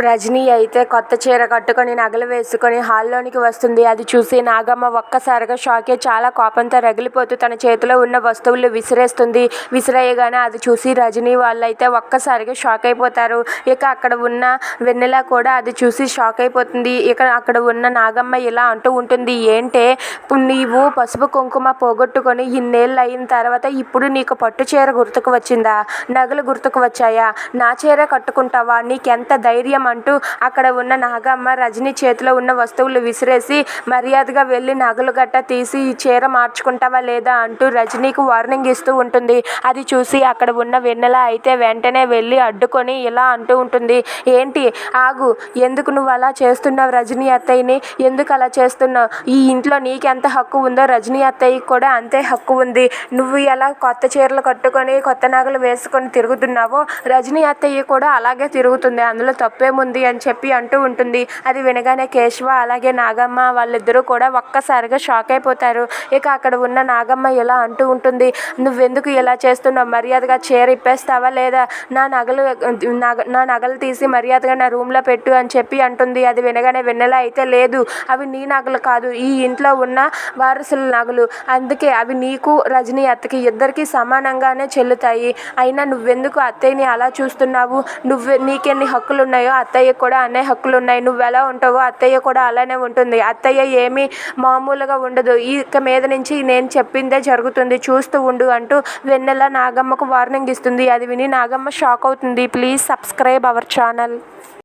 రజనీ అయితే కొత్త చీర కట్టుకొని నగలు వేసుకొని హాల్లోనికి వస్తుంది. అది చూసి నాగమ్మ ఒక్కసారిగా షాక్ అయి చాలా కోపంతో రగిలిపోతూ తన చేతిలో ఉన్న వస్తువులు విసిరేస్తుంది. విసిరేయగానే అది చూసి రజనీ వాళ్ళైతే ఒక్కసారిగా షాక్ అయిపోతారు. ఇక అక్కడ ఉన్న వెన్నెల కూడా అది చూసి షాక్ అయిపోతుంది. ఇక అక్కడ ఉన్న నాగమ్మ ఇలా అంటూ ఉంటుంది ఏంటే నీవు పసుపు కుంకుమ పోగొట్టుకొని ఇన్నేళ్ళు అయిన తర్వాత ఇప్పుడు నీకు పట్టు చీర గుర్తుకు వచ్చిందా? నగలు గుర్తుకు వచ్చాయా? నా చీర కట్టుకుంటావా? నీకెంత ధైర్యం అంటూ అక్కడ ఉన్న నాగమ్మ రజని చేతిలో ఉన్న వస్తువులు విసిరేసి మర్యాదగా వెళ్ళి నగలు గట్ట తీసి ఈ చీర మార్చుకుంటావా లేదా అంటూ రజనీకి వార్నింగ్ ఇస్తూ ఉంటుంది. అది చూసి అక్కడ ఉన్న వెన్నెల అయితే వెంటనే వెళ్ళి అడ్డుకొని ఇలా అంటూ ఉంటుంది. ఏంటి? ఆగు. ఎందుకు నువ్వు అలా చేస్తున్నావు రజనీ అత్తయ్యని? ఎందుకు అలా చేస్తున్నావు? ఈ ఇంట్లో నీకెంత హక్కు ఉందో రజనీ అత్తయ్యకి కూడా అంతే హక్కు ఉంది. నువ్వు ఎలా కొత్త చీరలు కట్టుకొని కొత్త నగలు వేసుకొని తిరుగుతున్నావో రజనీ అత్తయ్య కూడా అలాగే తిరుగుతుంది. అందులో తప్పు తప్పేముంది అని చెప్పి అంటూ ఉంటుంది. అది వినగానే కేశవ అలాగే నాగమ్మ వాళ్ళిద్దరూ కూడా ఒక్కసారిగా షాక్ అయిపోతారు. ఇక అక్కడ ఉన్న నాగమ్మ ఇలా అంటూ ఉంటుంది నువ్వెందుకు ఇలా చేస్తున్నావు? మర్యాదగా చీర ఇప్పేస్తావా లేదా? నా నగలు నా నగలు తీసి మర్యాదగా నా రూమ్లో పెట్టు అని చెప్పి అంటుంది. అది వినగానే వెన్నెల అయితే లేదు. అవి నీ నగలు కాదు ఈ ఇంట్లో ఉన్న వారసుల నగలు. అందుకే అవి నీకు రజనీ అత్తకి ఇద్దరికి సమానంగానే చెల్లుతాయి. అయినా నువ్వెందుకు అత్తయ్యని అలా చూస్తున్నావు? నువ్వు నీకెన్ని హక్కులు ఉన్నాయో అత్తయ్య కూడా అనే హక్కులు ఉన్నాయి నువ్వు ఎలా ఉంటావో అత్తయ్య కూడా అలానే ఉంటుంది. అత్తయ్య ఏమీ మామూలుగా ఉండదు. ఇక మీద నుంచి నేను చెప్పిందే జరుగుతుంది. చూస్తూ ఉండు అంటూ వెన్నెల నాగమ్మకు వార్నింగ్ ఇస్తుంది. అది విని నాగమ్మ షాక్ అవుతుంది. Please subscribe our channel.